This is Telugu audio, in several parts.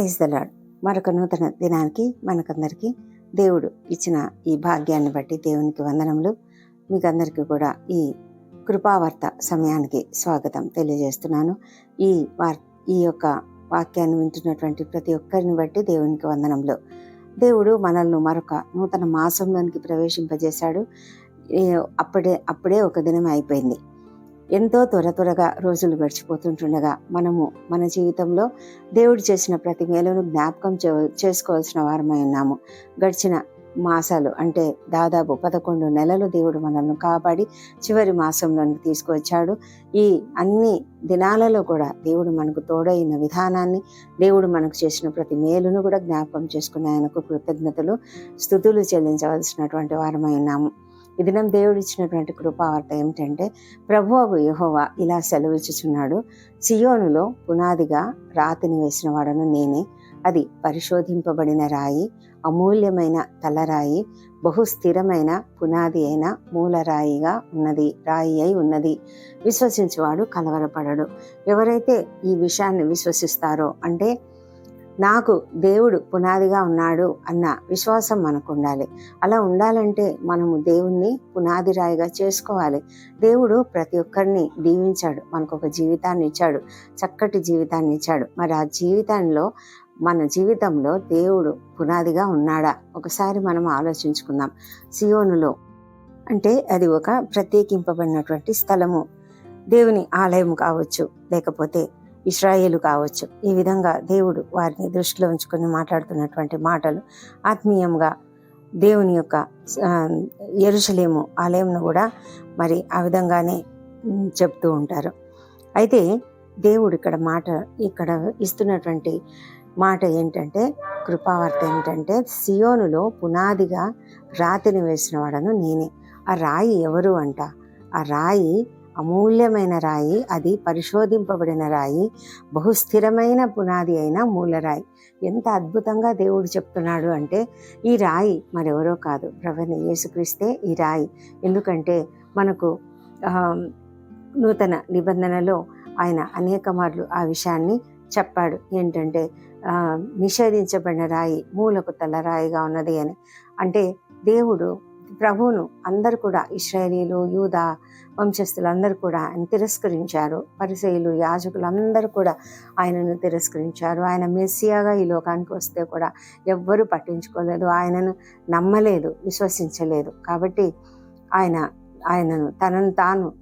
ప్రైజ్ దలాడ్ మరొక నూతన దినానికి మనకందరికీ దేవుడు ఇచ్చిన ఈ భాగ్యాన్ని బట్టి దేవునికి వందనములు. మీకందరికీ కూడా ఈ కృపావార్త సమయానికి స్వాగతం తెలియజేస్తున్నాను. ఈ వార్ ఈ యొక్క వాక్యాన్ని వింటున్నటువంటి ప్రతి ఒక్కరిని బట్టి దేవునికి వందనములు. దేవుడు మనల్ని మరొక నూతన మాసంలోనికి ప్రవేశింపజేశాడు. అప్పుడే అప్పుడే ఒక దినం అయిపోయింది. ఎంతో త్వర త్వరగా రోజులు గడిచిపోతుంటుండగా మనము మన జీవితంలో దేవుడు చేసిన ప్రతి మేలును జ్ఞాపకం చే- చేసుకోవాల్సిన వారమై ఉన్నాము. గడిచిన మాసాలు అంటే దాదాపు పదకొండు నెలలు దేవుడు మనల్ని కాపాడి చివరి మాసంలోనికి తీసుకువచ్చాడు. ఈ అన్ని దినాలలో కూడా దేవుడు మనకు తోడైన విధానాన్ని దేవుడు మనకు చేసిన ప్రతి మేలును కూడా జ్ఞాపకం చేసుకుని ఆయనకు కృతజ్ఞతలు స్థుతులు చెల్లించవలసినటువంటి వారమై ఉన్నాము. ఈ దినం దేవుడు ఇచ్చినటువంటి కృపావార్త ఏమిటంటే ప్రభు యహోవా ఇలా సెలవిచ్చుచున్నాడు. సియోనులో పునాదిగా రాతిని వేసిన వాడను నేనే. అది పరిశోధింపబడిన రాయి అమూల్యమైన తలరాయి బహుస్థిరమైన పునాది అయిన మూలరాయిగా ఉన్నది రాయి అయి ఉన్నది. విశ్వసించేవాడు కలవరపడడు. ఎవరైతే ఈ విషయాన్ని విశ్వసిస్తారో అంటే నాకు దేవుడు పునాదిగా ఉన్నాడు అన్న విశ్వాసం మనకు ఉండాలి అలా ఉండాలంటే మనము దేవుణ్ణి పునాది రాయిగా చేసుకోవాలి. దేవుడు ప్రతి ఒక్కరిని దీవించాడు. మనకు ఒక జీవితాన్ని ఇచ్చాడు. చక్కటి జీవితాన్ని ఇచ్చాడు. మరి ఆ జీవితంలో మన జీవితంలో దేవుడు పునాదిగా ఉన్నాడా? ఒకసారి మనం ఆలోచించుకుందాం. సియోనులో అంటే అది ఒక ప్రత్యేకింపబడినటువంటి స్థలము. దేవుని ఆలయం కావచ్చు లేకపోతే ఇస్రాయేలు కావచ్చు. ఈ విధంగా దేవుడు వారిని దృష్టిలో ఉంచుకొని మాట్లాడుతున్నటువంటి మాటలు ఆత్మీయంగా దేవుని యొక్క ఎరుసలేము ఆలయంను కూడా మరి ఆ విధంగానే చెప్తూ ఉంటారు. అయితే దేవుడు ఇక్కడ మాట ఇక్కడ ఇస్తున్నటువంటి మాట ఏంటంటే కృపావార్త ఏంటంటే సియోనులో పునాదిగా రాతిని వేసిన వాడను నేనే. ఆ రాయి ఎవరు అంట? ఆ రాయి అమూల్యమైన రాయి అది పరిశోధింపబడిన రాయి బహుస్థిరమైన పునాది అయిన మూలరాయి ఎంత అద్భుతంగా దేవుడు చెప్తున్నాడు అంటే ఈ రాయి మరెవరో కాదు ప్రవణ యేసుక్రీస్తే ఈ రాయి. ఎందుకంటే మనకు నూతన నిబంధనలో ఆయన అనేక మార్లు ఆ విషయాన్ని చెప్పాడు. ఏంటంటే నిషేధించబడిన రాయి మూలకు తల రాయిగా ఉన్నది అని. అంటే దేవుడు ప్రభువును అందరు కూడా ఇస్రాయేలీలు యూదా వంశస్థులందరూ కూడా ఆయన తిరస్కరించారు. పరిసయులు యాజకులు అందరూ కూడా ఆయనను తిరస్కరించారు. ఆయన మెస్సియాగా ఈ లోకానికి వస్తే కూడా ఎవ్వరూ పట్టించుకోలేదు. ఆయనను నమ్మలేదు విశ్వసించలేదు. కాబట్టి ఆయన ఆయనను తనను తాను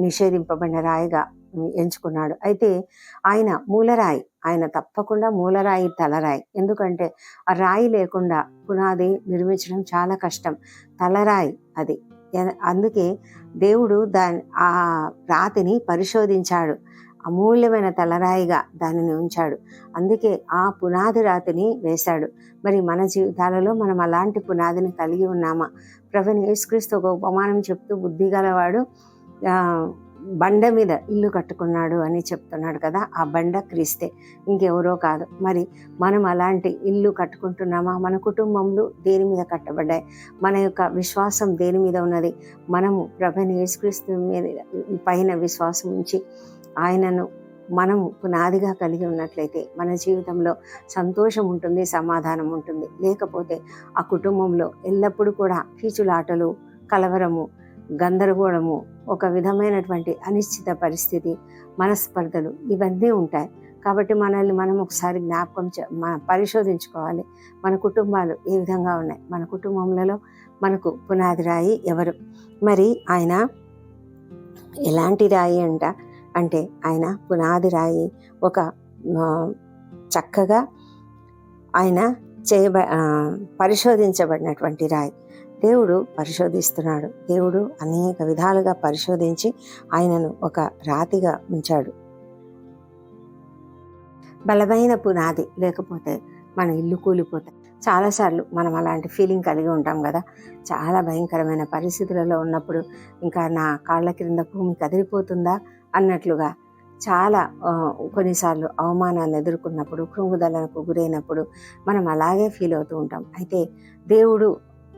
నిషేధింపబడిన రాయిగా ఎంచుకున్నాడు. అయితే ఆయన మూలరాయి ఆయన తప్పకుండా మూలరాయి తలరాయి. ఎందుకంటే ఆ రాయి లేకుండా పునాది నిర్మించడం చాలా కష్టం. తలరాయి అది. అందుకే దేవుడు దాని ఆ రాతిని పరిశోధించాడు. అమూల్యమైన తలరాయిగా దానిని ఉంచాడు. అందుకే ఆ పునాది రాతిని వేశాడు. మరి మన జీవితాలలో మనం అలాంటి పునాదిని కలిగి ఉన్నామా? ప్రభుని యేసుక్రీస్తు ఒక ఉపమానం చెప్తూ బుద్ధి గలవాడు బండ మీద ఇల్లు కట్టుకున్నాడు అని చెప్తున్నాడు కదా ఆ బండ క్రీస్తే. ఇంకెవరో కాదు. మరి మనం అలాంటి ఇల్లు కట్టుకుంటున్నామా? మన కుటుంబంలో దేని మీద కట్టబడ్డాయి? మన యొక్క విశ్వాసం దేని మీద ఉన్నది? మనము ప్రభని యేసుక్రీస్తు మీద పైన విశ్వాసం ఉంచి ఆయనను మనము పునాదిగా కలిగి ఉన్నట్లయితే మన జీవితంలో సంతోషం ఉంటుంది సమాధానం ఉంటుంది. లేకపోతే ఆ కుటుంబంలో ఎల్లప్పుడూ కూడా కీచులాటలు కలవరము గందరగోళము ఒక విధమైనటువంటి అనిశ్చిత పరిస్థితి మనస్పర్ధలు ఇవన్నీ ఉంటాయి. కాబట్టి మనల్ని మనం ఒకసారి జ్ఞాపకం చే- మన పరిశోధించుకోవాలి. మన కుటుంబాలు ఏ విధంగా ఉన్నాయి? మన కుటుంబంలో మనకు పునాది రాయి ఎవరు? మరి ఆయన ఎలాంటి రాయి అంట? అంటే ఆయన పునాది రాయి ఒక చక్కగా ఆయన చేయబ పరిశోధించబడినటువంటి రాయి. దేవుడు పరిశోధిస్తున్నాడు. దేవుడు అనేక విధాలుగా పరిశోధించి ఆయనను ఒక రాతిగా ఉంచాడు. బలమైన పునాది లేకపోతే మన ఇల్లు కూలిపోతాయి. చాలాసార్లు మనం అలాంటి ఫీలింగ్ కలిగి ఉంటాం కదా. చాలా భయంకరమైన పరిస్థితులలో ఉన్నప్పుడు ఇంకా నా కాళ్ళ క్రింద భూమి కదిలిపోతుందా అన్నట్లుగా చాలా కొన్నిసార్లు అవమానాన్ని ఎదుర్కొన్నప్పుడు కృంగుదలకు గురైనప్పుడు మనం అలాగే ఫీల్ అవుతూ ఉంటాం. అయితే దేవుడు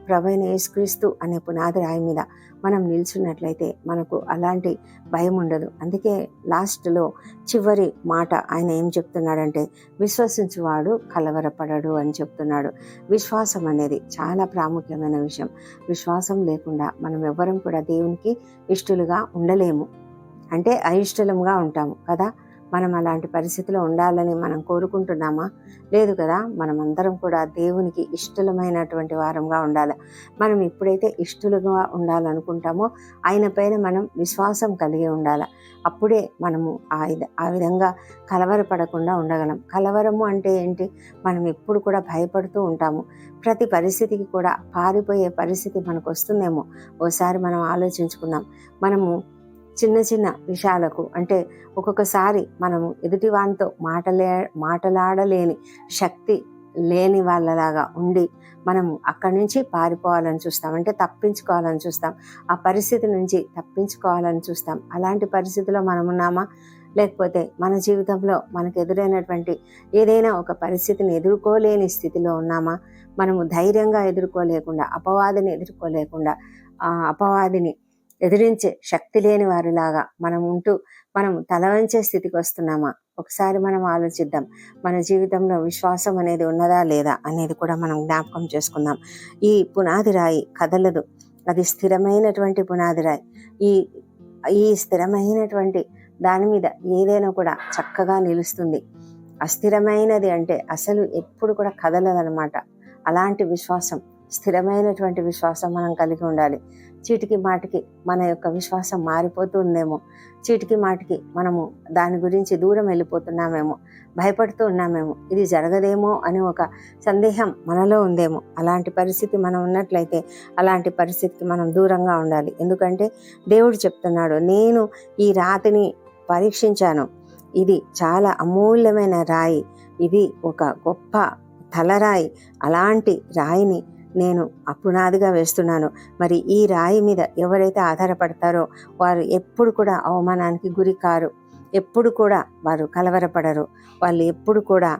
ప్రవైన యేసుక్రీస్తు అనే పునాది రాయి మీద మనం నిల్చున్నట్లయితే మనకు అలాంటి భయం ఉండదు. అందుకే లాస్ట్లో చివరి మాట ఆయన ఏం చెప్తున్నాడంటే విశ్వసించువాడు కలవరపడడు అని చెప్తున్నాడు. విశ్వాసం అనేది చాలా ప్రాముఖ్యమైన విషయం. విశ్వాసం లేకుండా మనం ఎవ్వరం కూడా దేవునికి ఇష్టలుగా ఉండలేము. అంటే అయిష్టలంగా ఉంటాము కదా? మనం అలాంటి పరిస్థితిలో ఉండాలని మనం కోరుకుంటున్నామా? లేదు కదా మనం అందరం కూడా దేవునికి ఇష్టలమైనటువంటి వారంగా ఉండాలి. మనం ఎప్పుడైతే ఇష్టలుగా ఉండాలనుకుంటామో ఆయన పైన మనం విశ్వాసం కలిగి ఉండాలి. అప్పుడే మనము ఆ ఆ విధంగా కలవరపడకుండా ఉండగలం. కలవరము అంటే ఏంటి? మనం ఎప్పుడు కూడా భయపడుతూ ఉంటాము. ప్రతి పరిస్థితికి కూడా పారిపోయే పరిస్థితి మనకు వస్తుందేమో ఓసారి మనం ఆలోచించుకుందాం. మనము చిన్న చిన్న విషయాలకు అంటే ఒక్కొక్కసారి మనము ఎదుటి వానితో మాటలే మాటలాడలేని శక్తి లేని వాళ్ళలాగా ఉండి మనము అక్కడి నుంచి పారిపోవాలని చూస్తాం. అంటే తప్పించుకోవాలని చూస్తాం. ఆ పరిస్థితి నుంచి తప్పించుకోవాలని చూస్తాం. అలాంటి పరిస్థితిలో మనం ఉన్నామా? లేకపోతే మన జీవితంలో మనకు ఎదురైనటువంటి ఏదైనా ఒక పరిస్థితిని ఎదుర్కోలేని స్థితిలో ఉన్నామా? మనము ధైర్యంగా ఎదుర్కోలేకుండా అపవాదిని ఎదుర్కోలేకుండా ఆ అపవాదిని ఎదిరించే శక్తి లేని వారిలాగా మనం ఉంటూ మనం తలవంచే స్థితికి వస్తున్నామా? ఒకసారి మనం ఆలోచిద్దాం. మన జీవితంలో విశ్వాసం అనేది ఉన్నదా లేదా అనేది కూడా మనం జ్ఞాపకం చేసుకుందాం. ఈ పునాది రాయి కదలదు. అది స్థిరమైనటువంటి పునాది రాయి. ఈ ఈ స్థిరమైనటువంటి దాని మీద ఏదైనా కూడా చక్కగా నిలుస్తుంది. అస్థిరమైనది అంటే అసలు ఎప్పుడు కూడా కదలదనమాట అలాంటి విశ్వాసం స్థిరమైనటువంటి విశ్వాసం మనం కలిగి ఉండాలి. చీటికి మాటికి మన యొక్క విశ్వాసం మారిపోతుందేమో. చీటికి మాటికి మనము దాని గురించి దూరం వెళ్ళిపోతున్నామేమో భయపడుతూ ఉన్నామేమో. ఇది జరగదేమో అని ఒక సందేహం మనలో ఉందేమో. అలాంటి పరిస్థితి మనం ఉన్నట్లయితే అలాంటి పరిస్థితికి మనం దూరంగా ఉండాలి. ఎందుకంటే దేవుడు చెప్తున్నాడు నేను ఈ రాతిని పరీక్షించాను. ఇది చాలా అమూల్యమైన రాయి. ఇది ఒక గొప్ప తలరాయి. అలాంటి రాయిని నేను అప్పునాదిగా వేస్తున్నాను. మరి ఈ రాయి మీద ఎవరైతే ఆధారపడతారో వారు ఎప్పుడు కూడా అవమానానికి గురి కారు ఎప్పుడు కూడా వారు కలవరపడరు. వాళ్ళు ఎప్పుడు కూడా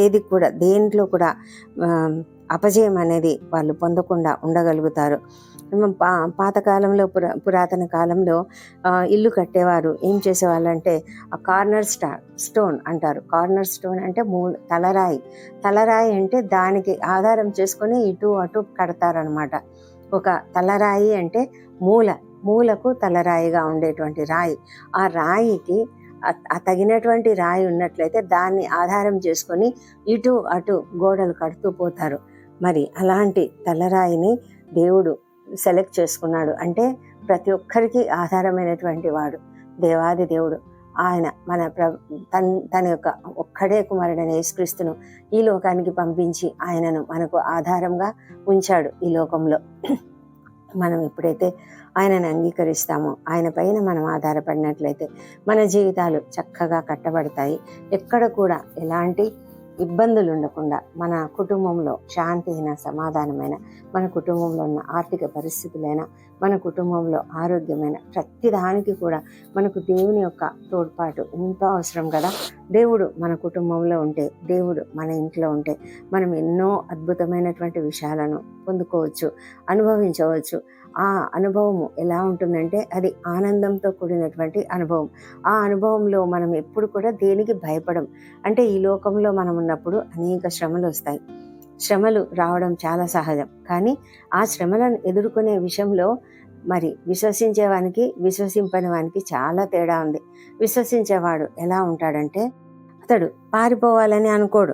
ఏది కూడా దేంట్లో కూడా అపజయం అనేది వాళ్ళు పొందకుండా ఉండగలుగుతారు. పా పాతకాలంలో పురా పురాతన కాలంలో ఇల్లు కట్టేవారు. ఏం చేసేవాళ్ళంటే ఆ కార్నర్ స్టా స్టోన్ అంటారు. కార్నర్ స్టోన్ అంటే మూ తలరాయి. తలరాయి అంటే దానికి ఆధారం చేసుకొని ఇటు అటు కడతారనమాట. ఒక తలరాయి అంటే మూల. మూలకు తలరాయిగా ఉండేటువంటి రాయి. ఆ రాయికి ఆ తగినటువంటి రాయి ఉన్నట్లయితే దాన్ని ఆధారం చేసుకొని ఇటు అటు గోడలు కడుతూ పోతారు. మరి అలాంటి తలరాయిని దేవుడు సెలెక్ట్ చేసుకున్నాడు. అంటే ప్రతి ఒక్కరికి ఆధారమైనటువంటి వాడు. దేవాది దేవుడు. ఆయన మన ప్ర తన తన యొక్క ఒక్కడే కుమారుడైన యేసుక్రీస్తును ఈ లోకానికి పంపించి ఆయనను మనకు ఆధారంగా ఉంచాడు ఈ లోకంలో. మనం ఎప్పుడైతే ఆయనను అంగీకరిస్తామో ఆయన పైన మనం ఆధారపడినట్లయితే మన జీవితాలు చక్కగా కట్టబడతాయి. ఎక్కడ కూడా ఎలాంటి ఇబ్బందులు ఉండకుండా మన కుటుంబంలో శాంతిహీన సమాధానమైన మన కుటుంబంలో ఉన్న ఆర్థిక పరిస్థితులైనా మన కుటుంబంలో ఆరోగ్యమైన ప్రతిదానికి కూడా మనకు దేవుని యొక్క తోడ్పాటు ఎంతో అవసరం కదా. దేవుడు మన కుటుంబంలో ఉంటే దేవుడు మన ఇంట్లో ఉంటే మనం ఎన్నో అద్భుతమైనటువంటి విషయాలను పొందుకోవచ్చు అనుభవించవచ్చు. ఆ అనుభవము ఎలా ఉంటుందంటే అది ఆనందంతో కూడినటువంటి అనుభవం. ఆ అనుభవంలో మనం ఎప్పుడు కూడా దేనికి భయపడం? అంటే ఈ లోకంలో మనం ఉన్నప్పుడు అనేక శ్రమలు వస్తాయి. శ్రమలు రావడం చాలా సహజం. కానీ ఆ శ్రమలను ఎదుర్కొనే విషయంలో మరి విశ్వసించేవానికి విశ్వసింపని వానికి చాలా తేడా ఉంది. విశ్వసించేవాడు ఎలా ఉంటాడంటే అతడు పారిపోవాలని అనుకోడు.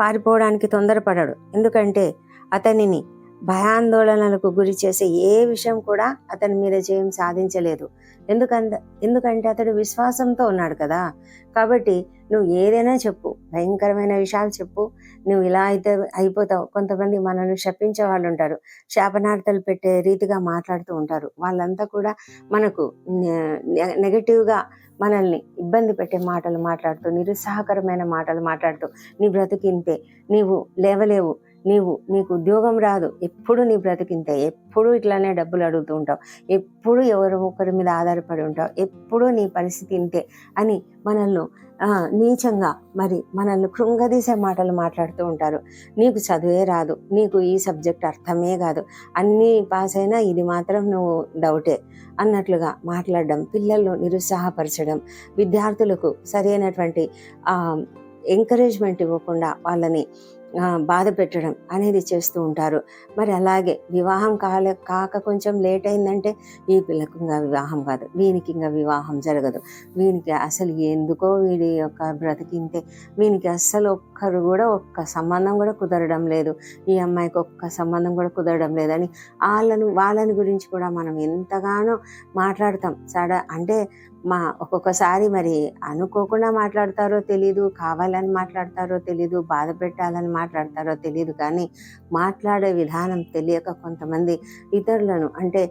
పారిపోవడానికి తొందరపడడు. ఎందుకంటే అతనిని భయాందోళనలకు గురి చేసే ఏ విషయం కూడా అతని మీద జయం సాధించలేదు. ఎందుకంత ఎందుకంటే అతడు విశ్వాసంతో ఉన్నాడు కదా. కాబట్టి నువ్వు ఏదైనా చెప్పు. భయంకరమైన విషయాలు చెప్పు. నువ్వు ఇలా అయితే అయిపోతావు. కొంతమంది మనల్ని శపించే వాళ్ళు ఉంటారు. శాపనార్థాలు పెట్టే రీతిగా మాట్లాడుతూ ఉంటారు. వాళ్ళంతా కూడా మనకు నె- నెగటివ్గా మనల్ని ఇబ్బంది పెట్టే మాటలు మాట్లాడుతూ నిరుత్సాహకరమైన మాటలు మాట్లాడుతూ నీ బ్రతికింతే నీవు లేవలేవు నీవు నీకు ఉద్యోగం రాదు. ఎప్పుడు నీ బ్రతికింత ఎప్పుడు ఇట్లానే డబ్బులు అడుగుతూ ఉంటావు. ఎప్పుడు ఎవరు ఒకరి మీద ఆధారపడి ఉంటావు. ఎప్పుడు నీ పరిస్థితి ఇంతే అని మనల్ని నీచంగా మరి మనల్ని కృంగదీసే మాటలు మాట్లాడుతూ ఉంటారు. నీకు చదువే రాదు. నీకు ఈ సబ్జెక్ట్ అర్థమే కాదు. అన్నీ పాస్ అయినా ఇది మాత్రం నువ్వు డౌటే అన్నట్లుగా మాట్లాడడం పిల్లలను నిరుత్సాహపరచడం విద్యార్థులకు సరైనటువంటి ఎంకరేజ్మెంట్ ఇవ్వకుండా వాళ్ళని బాధ పెట్టడం అనేది చేస్తూ ఉంటారు. మరి అలాగే వివాహం కాలే కాక కొంచెం లేట్ అయిందంటే ఈ పిల్లకు ఇంకా వివాహం కాదు. వీనికి ఇంకా వివాహం జరగదు. వీనికి అసలు ఎందుకో వీడి యొక్క బ్రతికింతే వీనికి అస్సలు ఒక్కరు కూడా ఒక్క సంబంధం కూడా కుదరడం లేదు. ఈ అమ్మాయికి ఒక్క సంబంధం కూడా కుదరడం లేదని వాళ్ళను వాళ్ళని గురించి కూడా మనం ఎంతగానో మాట్లాడతాం. సడ అంటే మా ఒక్కొక్కసారి మరి అనుకోకుండా మాట్లాడతారో తెలీదు కావాలని మాట్లాడతారో తెలీదు బాధ పెట్టాలని మాట్లాడతారో తెలియదు కానీ మాట్లాడే విధానం తెలియక కొంతమంది ఇతరులను అంటే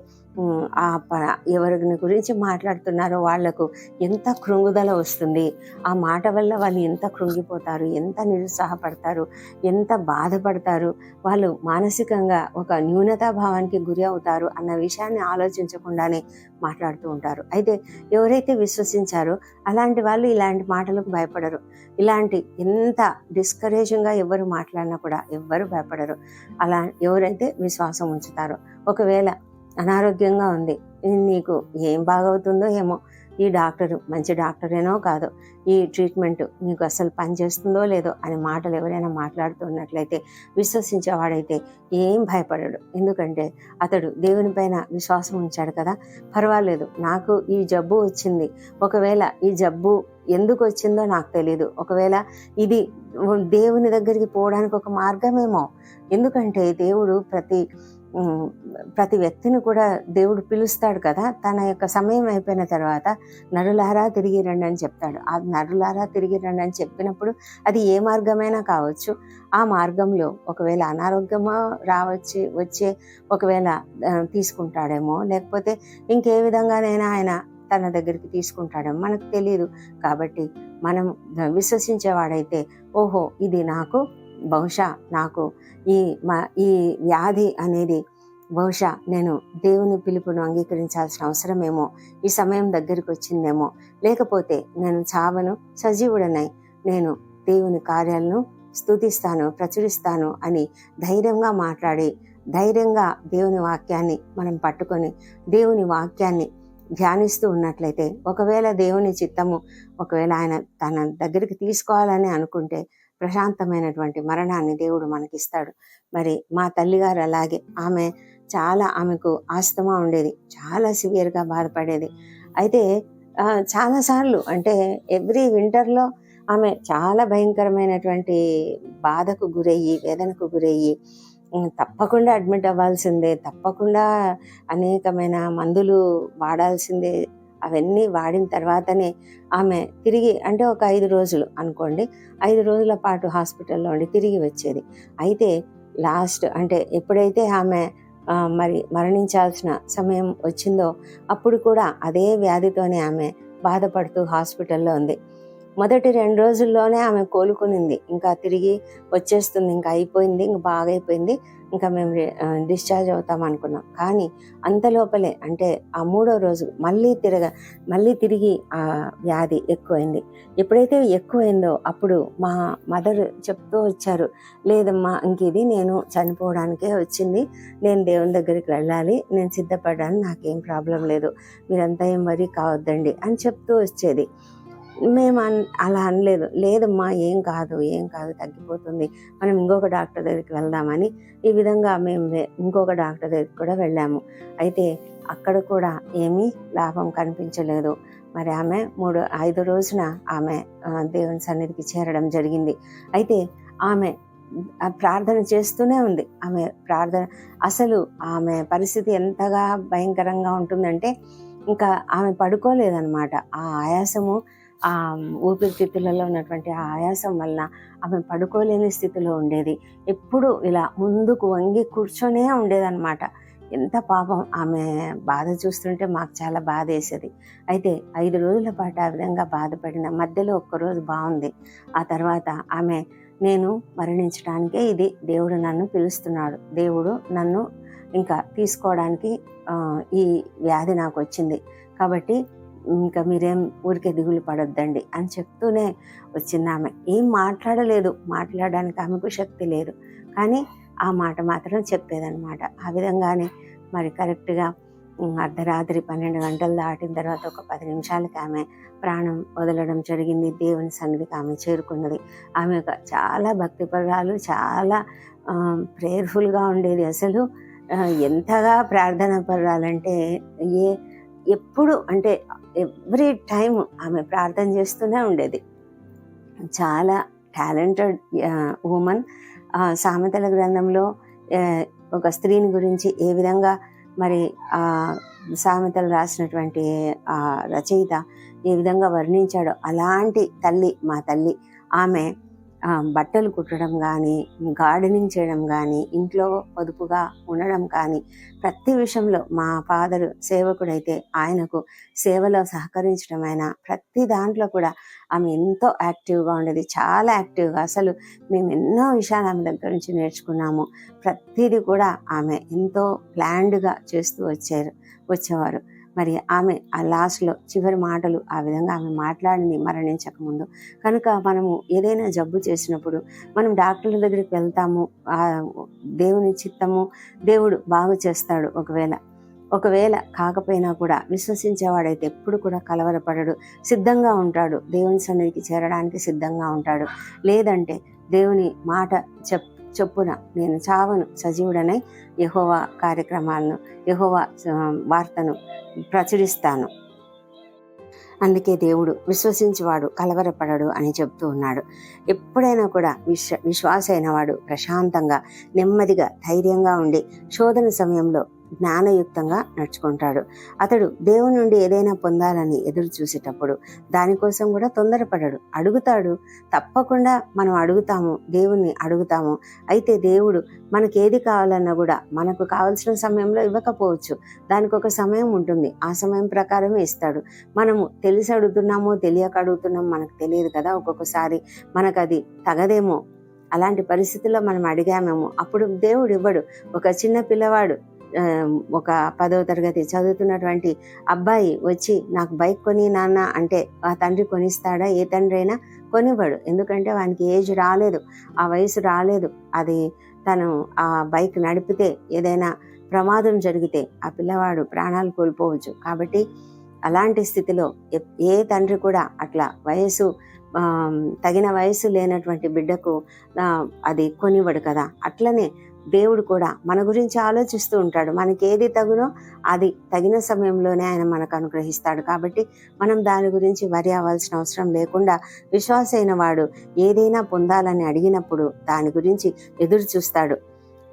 ఆ ఎవరిని గురించి మాట్లాడుతున్నారో వాళ్ళకు ఎంత కృంగుదల వస్తుంది. ఆ మాట వల్ల వాళ్ళు ఎంత కృంగిపోతారు ఎంత నిరుత్సాహపడతారు ఎంత బాధపడతారు వాళ్ళు మానసికంగా ఒక న్యూనతా భావానికి గురి అవుతారు అన్న విషయాన్ని ఆలోచించకుండానే మాట్లాడుతూ ఉంటారు. అయితే ఎవరైతే విశ్వసించారో అలాంటి వాళ్ళు ఇలాంటి మాటలకు భయపడరు. ఇలాంటి ఎంత డిస్కరేజింగ్గా ఎవరు మాట్లాడినా కూడా ఎవ్వరు భయపడరు. అలా ఎవరైతే విశ్వాసం ఉంచుతారో. ఒకవేళ అనారోగ్యంగా ఉంది. నీకు ఏం బాగవుతుందో ఏమో ఈ డాక్టరు మంచి డాక్టరేనో కాదో ఈ ట్రీట్మెంట్ నీకు అసలు పనిచేస్తుందో లేదో అనే మాటలు ఎవరైనా మాట్లాడుతున్నట్లయితే విశ్వసించేవాడైతే ఏం భయపడడు. ఎందుకంటే అతడు దేవుని పైన విశ్వాసం ఉంచాడు కదా. పర్వాలేదు నాకు ఈ జబ్బు వచ్చింది. ఒకవేళ ఈ జబ్బు ఎందుకు వచ్చిందో నాకు తెలియదు ఒకవేళ ఇది దేవుని దగ్గరికి పోవడానికి ఒక మార్గమేమో. ఎందుకంటే దేవుడు ప్రతి ప్రతి వ్యక్తిని కూడా దేవుడు పిలుస్తాడు కదా. తన యొక్క సమయం అయిపోయిన తర్వాత నరులారా తిరిగి రండి అని చెప్తాడు. ఆ నరులారా తిరిగి రండి అని చెప్పినప్పుడు అది ఏ మార్గమైనా కావచ్చు. ఆ మార్గంలో ఒకవేళ అనారోగ్యమో రావచ్చి వచ్చే ఒకవేళ తీసుకుంటాడేమో లేకపోతే ఇంకే విధంగానైనా ఆయన తన దగ్గరికి తీసుకుంటాడేమో మనకు తెలియదు కాబట్టి మనం విశ్వసించేవాడైతే ఓహో ఇది నాకు బహుశా నాకు ఈ మా ఈ వ్యాధి అనేది బహుశా నేను దేవుని పిలుపును అంగీకరించాల్సిన అవసరమేమో ఈ సమయం దగ్గరికి వచ్చిందేమో. లేకపోతే నేను చావను సజీవుడనై నేను దేవుని కార్యాలను స్తుతిస్తాను ప్రచురిస్తాను అని ధైర్యంగా మాట్లాడి ధైర్యంగా దేవుని వాక్యాన్ని మనం పట్టుకొని దేవుని వాక్యాన్ని ధ్యానిస్తూ ఉన్నట్లయితే ఒకవేళ దేవుని చిత్తము ఒకవేళ ఆయన తన దగ్గరికి తీసుకోవాలని అనుకుంటే ప్రశాంతమైనటువంటి మరణాన్ని దేవుడు మనకిస్తాడు. మరి మా తల్లిగారు అలాగే ఆమె చాలా ఆమెకు ఆస్తమా ఉండేది. చాలా సివియర్గా బాధపడేది. అయితే చాలాసార్లు అంటే ఎవ్రీ వింటర్లో ఆమె చాలా భయంకరమైనటువంటి బాధకు గురయ్యి వేదనకు గురయ్యి తప్పకుండా అడ్మిట్ అవ్వాల్సిందే తప్పకుండా అనేకమైన మందులు వాడాల్సిందే అవన్నీ వాడిన తర్వాతనే ఆమె తిరిగి అంటే ఒక ఐదు రోజులు అనుకోండి ఐదు రోజుల పాటు హాస్పిటల్లో ఉండి తిరిగి వచ్చేది. అయితే లాస్ట్ అంటే ఎప్పుడైతే ఆమె మరి మరణించాల్సిన సమయం వచ్చిందో అప్పుడు కూడా అదే వ్యాధితోనే ఆమె బాధపడుతూ హాస్పిటల్లో ఉంది. మొదటి రెండు రోజుల్లోనే ఆమె కోలుకునింది. ఇంకా తిరిగి వచ్చేస్తుంది. ఇంకా అయిపోయింది. ఇంకా బాగా అయిపోయింది. ఇంకా మేము డిశ్చార్జ్ అవుతాం అనుకున్నాం. కానీ అంత లోపలే అంటే ఆ మూడో రోజు మళ్ళీ తిరగ మళ్ళీ తిరిగి ఆ వ్యాధి ఎక్కువైంది. ఎప్పుడైతే ఎక్కువైందో అప్పుడు మా మదర్ చెప్తూ వచ్చారు లేదమ్మా ఇంక ఇది నేను చనిపోవడానికే వచ్చింది. నేను దేవుని దగ్గరికి వెళ్ళాలి. నేను సిద్ధపడ్డాను. నాకేం ప్రాబ్లం లేదు. మీరంతా ఏం వరీ కావద్దండి అని చెప్తూ వచ్చేది. మేము అన్ అలా అనలేదు. లేదమ్మా ఏం కాదు ఏం కాదు తగ్గిపోతుంది. మనం ఇంకొక డాక్టర్ దగ్గరికి వెళ్దామని ఈ విధంగా మేము ఇంకొక డాక్టర్ దగ్గరికి కూడా వెళ్ళాము. అయితే అక్కడ కూడా ఏమీ లాభం కనిపించలేదు. మరి ఆమె మూడు ఐదు రోజున ఆమె దేవుని సన్నిధికి చేరడం జరిగింది. అయితే ఆమె ప్రార్థన చేస్తూనే ఉంది. ఆమె ప్రార్థన అసలు ఆమె పరిస్థితి ఎంతగా భయంకరంగా ఉంటుందంటే ఇంకా ఆమె పడుకోలేదన్నమాట. ఆ ఆయాసము ఆ ఊపిరితిత్తులలో ఉన్నటువంటి ఆ ఆయాసం వలన ఆమె పడుకోలేని స్థితిలో ఉండేది. ఎప్పుడు ఇలా ముందుకు వంగి కూర్చొనే ఉండేదన్నమాట. ఎంత పాపం ఆమె బాధ చూస్తుంటే మాకు చాలా బాధ వేసేది. అయితే ఐదు రోజుల పాటు ఆ విధంగా బాధపడిన మధ్యలో ఒక్కరోజు బాగుంది. ఆ తర్వాత ఆమె నేను మరణించడానికే ఇది దేవుడు నన్ను పిలుస్తున్నాడు. దేవుడు నన్ను ఇంకా తీసుకోవడానికి ఈ వ్యాధి నాకు వచ్చింది. కాబట్టి ఇంకా మీరేం ఊరికే దిగులు పడొద్దండి అని చెప్తూనే వచ్చింది ఆమె. ఏం మాట్లాడలేదు. మాట్లాడడానికి ఆమెకు శక్తి లేదు. కానీ ఆ మాట మాత్రం చెప్పేదన్నమాట. ఆ విధంగానే మరి కరెక్ట్గా అర్ధరాత్రి పన్నెండు గంటలు దాటిన తర్వాత ఒక పది నిమిషాలకి ఆమె ప్రాణం వదలడం జరిగింది. దేవుని సన్నిధికి ఆమె చేరుకున్నది. ఆమె ఒక చాలా భక్తిపరాలు చాలా ప్రేయర్ఫుల్గా ఉండేది అసలు. ఎంతగా ప్రార్థన పరాలంటే ఏ ఎప్పుడు అంటే ఎవ్రీ టైం ఆమె ప్రార్థన చేస్తూనే ఉండేది. చాలా టాలెంటెడ్ ఉమెన్. సామెతల గ్రంథంలో ఒక స్త్రీని గురించి ఏ విధంగా మరి ఆ సామెతలు రాసినటువంటి ఆ రచయిత ఏ విధంగా వర్ణించాడో అలాంటి తల్లి మా తల్లి ఆమె బట్టలు కుట్టడం కానీ గార్డెనింగ్ చేయడం కానీ ఇంట్లో పొదుపుగా ఉండడం కానీ ప్రతి విషయంలో మా ఫాదర్ సేవకుడైతే ఆయనకు సేవలో సహకరించడం అయినా ప్రతి దాంట్లో కూడా ఆమె ఎంతో యాక్టివ్గా ఉండేది. చాలా యాక్టివ్గా అసలు మేము ఎన్నో విషయాలు ఆమె దగ్గర నుంచి నేర్చుకున్నాము. ప్రతిదీ కూడా ఆమె ఎంతో ప్లాన్డ్గా చేస్తూ వచ్చారు వచ్చేవారు. మరి ఆమె ఆ లాస్ట్లో చివరి మాటలు ఆ విధంగా ఆమె మాట్లాడింది మరణించకముందు కనుక మనము ఏదైనా జబ్బు చేసినప్పుడు మనం డాక్టర్ల దగ్గరికి వెళ్తాము ఆ దేవుని చిత్తము దేవుడు బాగు చేస్తాడు ఒకవేళ. ఒకవేళ కాకపోయినా కూడా విశ్వసించేవాడైతే ఎప్పుడు కూడా కలవరపడడు సిద్ధంగా ఉంటాడు. దేవుని సన్నిధికి చేరడానికి సిద్ధంగా ఉంటాడు. లేదంటే దేవుని మాట చెప్ చొప్పున నేను చావను సజీవుడనై యహోవా కార్యక్రమాలను యహోవా వార్తను ప్రచురిస్తాను. అందుకే దేవుడు విశ్వసించేవాడు కలవరపడడు అని చెప్తూ ఉన్నాడు. ఎప్పుడైనా కూడా విశ్వ విశ్వాసైన వాడు ప్రశాంతంగా నెమ్మదిగా ధైర్యంగా ఉండి శోధన సమయంలో జ్ఞానయుక్తంగా నడుచుకుంటాడు. అతడు దేవుని నుండి ఏదైనా పొందాలని ఎదురు చూసేటప్పుడు దానికోసం కూడా తొందరపడడు. అడుగుతాడు. తప్పకుండా మనం అడుగుతాము. దేవుణ్ణి అడుగుతాము. అయితే దేవుడు మనకి ఏది కావాలన్నా కూడా మనకు కావాల్సిన సమయంలో ఇవ్వకపోవచ్చు. దానికి ఒక సమయం ఉంటుంది. ఆ సమయం ప్రకారమే ఇస్తాడు. మనము తెలిసి అడుగుతున్నామో తెలియక అడుగుతున్నామో మనకు తెలియదు కదా ఒక్కొక్కసారి. మనకు అది తగదేమో? అలాంటి పరిస్థితుల్లో మనం అడిగామేమో? అప్పుడు దేవుడు ఇవ్వడు. ఒక చిన్న పిల్లవాడు ఒక పదవ తరగతి చదువుతున్నటువంటి అబ్బాయి వచ్చి నాకు బైక్ కొని నాన్న అంటే ఆ తండ్రి కొనిస్తాడా? ఏ తండ్రి అయినా కొనివ్వడు. ఎందుకంటే వానికి ఏజ్ రాలేదు. ఆ వయసు రాలేదు. అది తను ఆ బైక్ నడిపితే ఏదైనా ప్రమాదం జరిగితే ఆ పిల్లవాడు ప్రాణాలు కోల్పోవచ్చు. కాబట్టి అలాంటి స్థితిలో ఏ తండ్రి కూడా అట్లా వయసు తగిన వయసు లేనటువంటి బిడ్డకు అది కొనివ్వడు కదా. అట్లనే దేవుడు కూడా మన గురించి ఆలోచిస్తూ ఉంటాడు. మనకి ఏది తగునో అది తగిన సమయంలోనే ఆయన మనకు అనుగ్రహిస్తాడు. కాబట్టి మనం దాని గురించి వరి అవ్వాల్సిన అవసరం లేకుండా విశ్వాసైన వాడు ఏదైనా పొందాలని అడిగినప్పుడు దాని గురించి ఎదురు చూస్తాడు.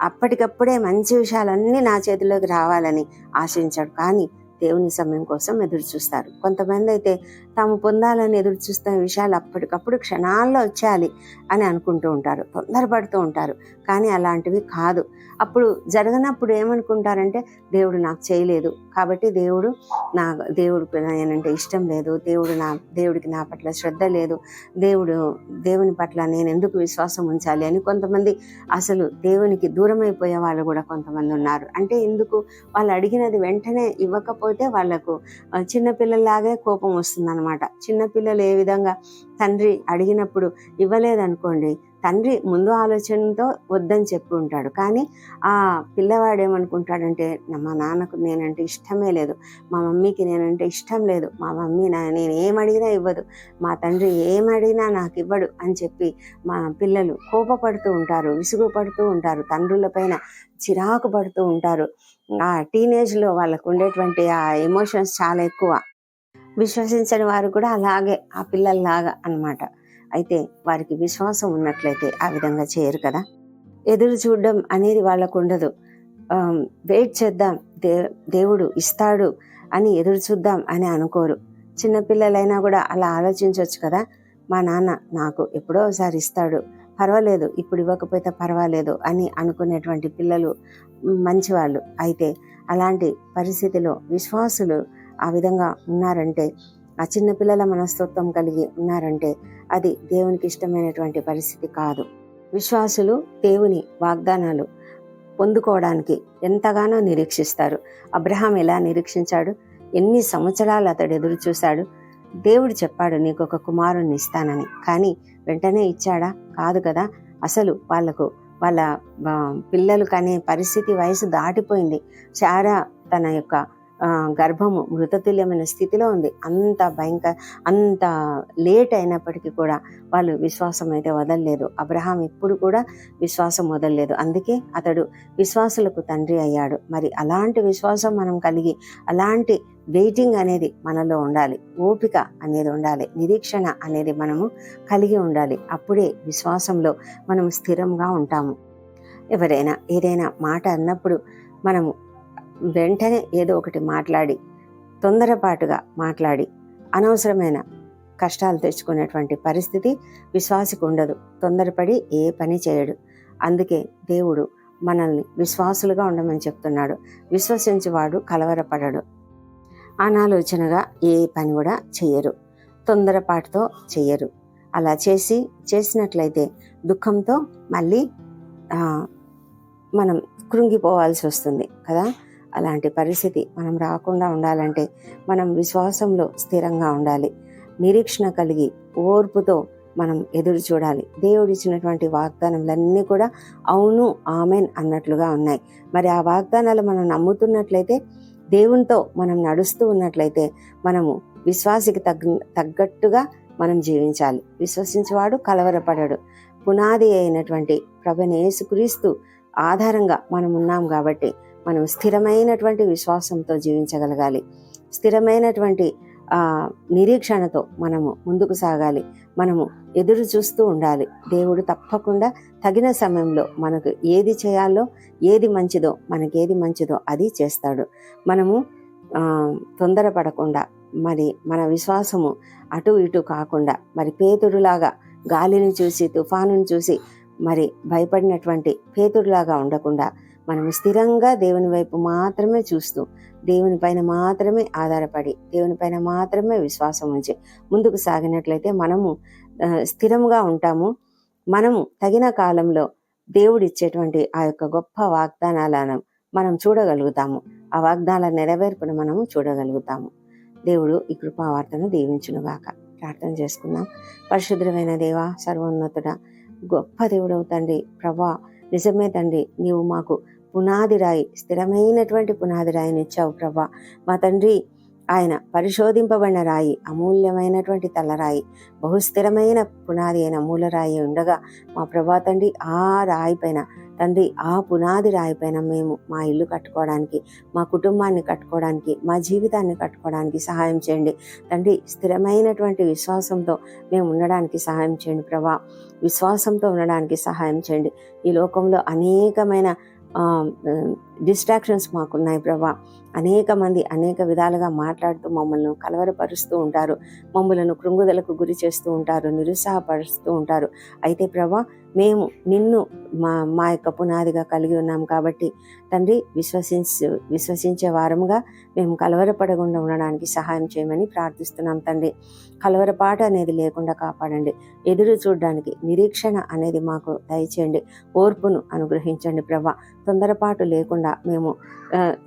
అప్పటికప్పుడే మంచి విషయాలన్నీ నా చేతిలోకి రావాలని ఆశించాడు. కానీ దేవుని సమయం కోసం ఎదురు చూస్తారు. కొంతమంది అయితే తాము పొందాలని ఎదురు చూస్తున్న విషయాలు అప్పటికప్పుడు క్షణాల్లో వచ్చేయాలి అని అనుకుంటూ ఉంటారు తొందరపడుతూ ఉంటారు. కానీ అలాంటివి కాదు. అప్పుడు జరగనప్పుడు ఏమనుకుంటారంటే దేవుడు నాకు చేయలేదు. కాబట్టి దేవుడు నా దేవుడికి నేనంటే ఇష్టం లేదు. దేవుడు నా దేవుడికి నా పట్ల శ్రద్ధ లేదు. దేవుడు దేవుని పట్ల నేను ఎందుకు విశ్వాసం ఉంచాలి అని కొంతమంది అసలు దేవునికి దూరం అయిపోయే వాళ్ళు కూడా కొంతమంది ఉన్నారు. అంటే ఎందుకు? వాళ్ళు అడిగినది వెంటనే ఇవ్వకపోతే వాళ్ళకు చిన్నపిల్లలాగే కోపం అనమాట చిన్నపిల్లలు ఏ విధంగా తండ్రి అడిగినప్పుడు ఇవ్వలేదనుకోండి తండ్రి ముందు ఆలోచనతో వద్దని చెప్పి ఉంటాడు. కానీ ఆ పిల్లవాడు ఏమనుకుంటాడంటే మా నాన్నకు నేనంటే ఇష్టమే లేదు. మా మమ్మీకి నేనంటే ఇష్టం లేదు. మా మమ్మీ నా నేను ఏం అడిగినా ఇవ్వదు. మా తండ్రి ఏం అడిగినా నాకు ఇవ్వడు అని చెప్పి మా పిల్లలు కోపపడుతూ ఉంటారు విసుగు పడుతూ ఉంటారు తండ్రుల పైన చిరాకు పడుతూ ఉంటారు. ఆ టీనేజ్లో వాళ్ళకు ఉండేటువంటి ఆ ఎమోషన్స్ చాలా ఎక్కువ. విశ్వసించని వారు కూడా అలాగే ఆ పిల్లల్లాగా అన్నమాట. అయితే వారికి విశ్వాసం ఉన్నట్లయితే ఆ విధంగా చేయరు కదా. ఎదురు చూడడం అనేది వాళ్ళకు ఉండదు వెయిట్ చేద్దాం దే దేవుడు ఇస్తాడు అని ఎదురు చూద్దాం అని అనుకోరు. చిన్నపిల్లలైనా కూడా అలా ఆలోచించవచ్చు కదా. మా నాన్న నాకు ఎప్పుడో ఒకసారి ఇస్తాడు. పర్వాలేదు ఇప్పుడు ఇవ్వకపోతే పర్వాలేదు అని అనుకునేటువంటి పిల్లలు మంచివాళ్ళు. అయితే అలాంటి పరిస్థితిలో విశ్వాసులు ఆ విధంగా ఉన్నారంటే ఆ చిన్నపిల్లల మనస్తత్వం కలిగి ఉన్నారంటే అది దేవునికి ఇష్టమైనటువంటి పరిస్థితి కాదు. విశ్వాసులు దేవుని వాగ్దానాలు పొందుకోవడానికి ఎంతగానో నిరీక్షిస్తారు. అబ్రహాం ఎలా నిరీక్షించాడు? ఎన్ని సంవత్సరాలు అతడు ఎదురు చూశాడు? దేవుడు చెప్పాడు నీకు ఒక కుమారుణ్ణి ఇస్తానని. కానీ వెంటనే ఇచ్చాడా? కాదు కదా. అసలు వాళ్ళకు వాళ్ళ పిల్లలు కనే పరిస్థితి వయసు దాటిపోయింది. చారా తన యొక్క గర్భము మృతతుల్యమైన స్థితిలో ఉంది. అంత భయంకర అంత లేట్ అయినప్పటికీ కూడా వాళ్ళు విశ్వాసం అయితే వదలలేదు. అబ్రహాం ఎప్పుడు కూడా విశ్వాసం వదలలేదు. అందుకే అతడు విశ్వాసులకు తండ్రి అయ్యాడు. మరి అలాంటి విశ్వాసం మనం కలిగి అలాంటి వెయిటింగ్ అనేది మనలో ఉండాలి. ఓపిక అనేది ఉండాలి. నిరీక్షణ అనేది మనము కలిగి ఉండాలి. అప్పుడే విశ్వాసంలో మనం స్థిరంగా ఉంటాము. ఎవరైనా ఏదైనా మాట అన్నప్పుడు మనము వెంటనే ఏదో ఒకటి మాట్లాడి తొందరపాటుగా మాట్లాడి అనవసరమైన కష్టాలు తెచ్చుకునేటువంటి పరిస్థితి విశ్వాసికి ఉండదు. తొందరపడి ఏ పని చేయడు. అందుకే దేవుడు మనల్ని విశ్వాసులుగా ఉండమని చెప్తున్నాడు. విశ్వసించేవాడు కలవరపడడు. అనాలోచనగా ఏ పని కూడా చెయ్యరు. తొందరపాటుతో చెయ్యరు. అలా చేసి చేసినట్లయితే దుఃఖంతో మళ్ళీ మనం కృంగిపోవాల్సి వస్తుంది కదా? అలాంటి పరిస్థితి మనం రాకుండా ఉండాలంటే మనం విశ్వాసంలో స్థిరంగా ఉండాలి. నిరీక్షణ కలిగి ఓర్పుతో మనం ఎదురు చూడాలి. దేవుడు ఇచ్చినటువంటి వాగ్దానములన్నీ కూడా అవును ఆమెన్ అన్నట్లుగా ఉన్నాయి. మరి ఆ వాగ్దానాలు మనం నమ్ముతున్నట్లయితే దేవునితో మనం నడుస్తూ ఉన్నట్లయితే మనము విశ్వాసికి తగ్గ తగ్గట్టుగా మనం జీవించాలి. విశ్వసించేవాడు కలవరపడడు. పునాది అయినటువంటి ప్రభుని యేసుక్రీస్తు ఆధారంగా మనం ఉన్నాం కాబట్టి మనం స్థిరమైనటువంటి విశ్వాసంతో జీవించగలగాలి. స్థిరమైనటువంటి నిరీక్షణతో మనము ముందుకు సాగాలి. మనము ఎదురు చూస్తూ ఉండాలి. దేవుడు తప్పకుండా తగిన సమయంలో మనకు ఏది చేయాలో ఏది మంచిదో మనకి ఏది మంచిదో అది చేస్తాడు. మనము తొందరపడకుండా మరి మన విశ్వాసము అటు ఇటు కాకుండా మరి పేతుడులాగా గాలిని చూసి తుఫానుని చూసి మరి భయపడినటువంటి పేతుడులాగా ఉండకుండా మనం స్థిరంగా దేవుని వైపు మాత్రమే చూస్తూ దేవుని పైన మాత్రమే ఆధారపడి దేవుని పైన మాత్రమే విశ్వాసం ఉంచి ముందుకు సాగినట్లయితే మనము స్థిరంగా ఉంటాము. మనము తగిన కాలంలో దేవుడు ఇచ్చేటువంటి ఆ యొక్క గొప్ప వాగ్దానాలను మనం చూడగలుగుతాము. ఆ వాగ్దానాల నెరవేర్పును మనము చూడగలుగుతాము. దేవుడు ఈ కృపావార్తను దీవించునుగాక. ప్రార్థన చేసుకుందాం. పరిశుద్ధమైన దేవ సర్వోన్నతుడ గొప్ప దేవుడవు తండ్రి ప్రభా నిజమే తండ్రి నీవు మాకు పునాది రాయి స్థిరమైనటువంటి పునాది రాయిని ఇచ్చావు ప్రభా. మా తండ్రి ఆయన పరిశోధింపబడిన రాయి అమూల్యమైనటువంటి తలరాయి బహుస్థిరమైన పునాది అయిన మూలరాయి ఉండగా మా ప్రభా తండ్రి ఆ రాయి పైన తండ్రి ఆ పునాది రాయి పైన మేము మా ఇల్లు కట్టుకోవడానికి మా కుటుంబాన్ని కట్టుకోవడానికి మా జీవితాన్ని కట్టుకోవడానికి సహాయం చేయండి. తండ్రి స్థిరమైనటువంటి విశ్వాసంతో మేము ఉండడానికి సహాయం చేయండి ప్రభా. విశ్వాసంతో ఉండడానికి సహాయం చేయండి. ఈ లోకంలో అనేకమైన డిస్ట్రాక్షన్స్ మాకున్నాయి ప్రభా. అనేక మంది అనేక విధాలుగా మాట్లాడుతూ మమ్మల్ని కలవరపరుస్తూ ఉంటారు. మమ్మలను కృంగుదలకు గురి చేస్తూ ఉంటారు. నిరుత్సాహపరుస్తూ ఉంటారు. అయితే ప్రభా మేము నిన్ను మా మా యొక్క పునాదిగా కలిగి ఉన్నాం కాబట్టి తండ్రి విశ్వసించ విశ్వసించే వారముగా మేము కలవరపడకుండా ఉండడానికి సహాయం చేయమని ప్రార్థిస్తున్నాం తండ్రి. కలవరపాటు అనేది లేకుండా కాపాడండి. ఎదురు చూడడానికి నిరీక్షణ అనేది మాకు దయచేయండి. ఓర్పును అనుగ్రహించండి ప్రభా. తొందరపాటు లేకుండా మేము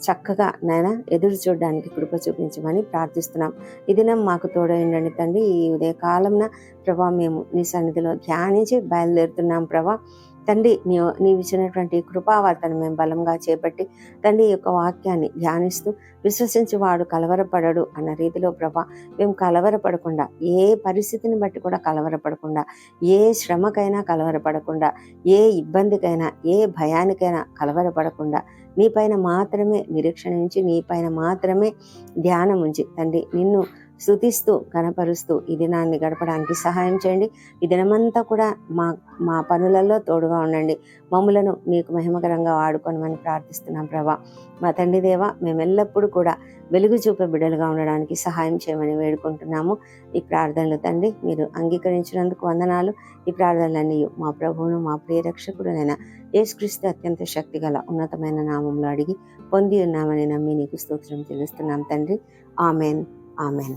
చక్కగా నాయన ఎదురు చూడడానికి కృప చూపించమని ప్రార్థిస్తున్నాం. ఈ దినం మాకు తోడైండండి తండ్రి. ఈ ఉదయ కాలంన ప్రభా మేము నీ సన్నిధిలో ధ్యానించి బయలుదేరుతున్నాం ప్రభా. తండ్రి నీ నీవు ఇచ్చినటువంటి కృపావార్తను మేము బలంగా చేపట్టి తండ్రి యొక్క వాక్యాన్ని ధ్యానిస్తూ విశ్వసించి వాడు కలవరపడడు అన్న రీతిలో ప్రభా మేము కలవరపడకుండా ఏ పరిస్థితిని బట్టి కూడా కలవరపడకుండా ఏ శ్రమకైనా కలవరపడకుండా ఏ ఇబ్బందికైనా ఏ భయానికైనా కలవరపడకుండా నీ పైన మాత్రమే నిరీక్షణ ఉంచి నీ పైన మాత్రమే ధ్యానం ఉంచి తండ్రి నిన్ను స్థుతిస్తూ కనపరుస్తూ ఈ దినాన్ని గడపడానికి సహాయం చేయండి. ఈ దినమంతా కూడా మా మా పనులలో తోడుగా ఉండండి. మమ్ములను నీకు మహిమకరంగా ఆడుకోనమని ప్రార్థిస్తున్నాం ప్రభా. మా తండ్రి దేవ మేము ఎల్లప్పుడూ కూడా వెలుగు చూపే బిడ్డలుగా ఉండడానికి సహాయం చేయమని వేడుకుంటున్నాము. ఈ ప్రార్థనలు తండ్రి మీరు అంగీకరించినందుకు వందనాలు. ఈ ప్రార్థనలన్నీ మా ప్రభువును మా ప్రియరక్షకుడునైన యేసుక్రీస్తు అత్యంత శక్తిగల ఉన్నతమైన నామంలో అడిగి పొంది ఉన్నామని నమ్మి నీకు స్తోత్రం తెలుస్తున్నాం తండ్రి. ఆమెన్. ఆమెన్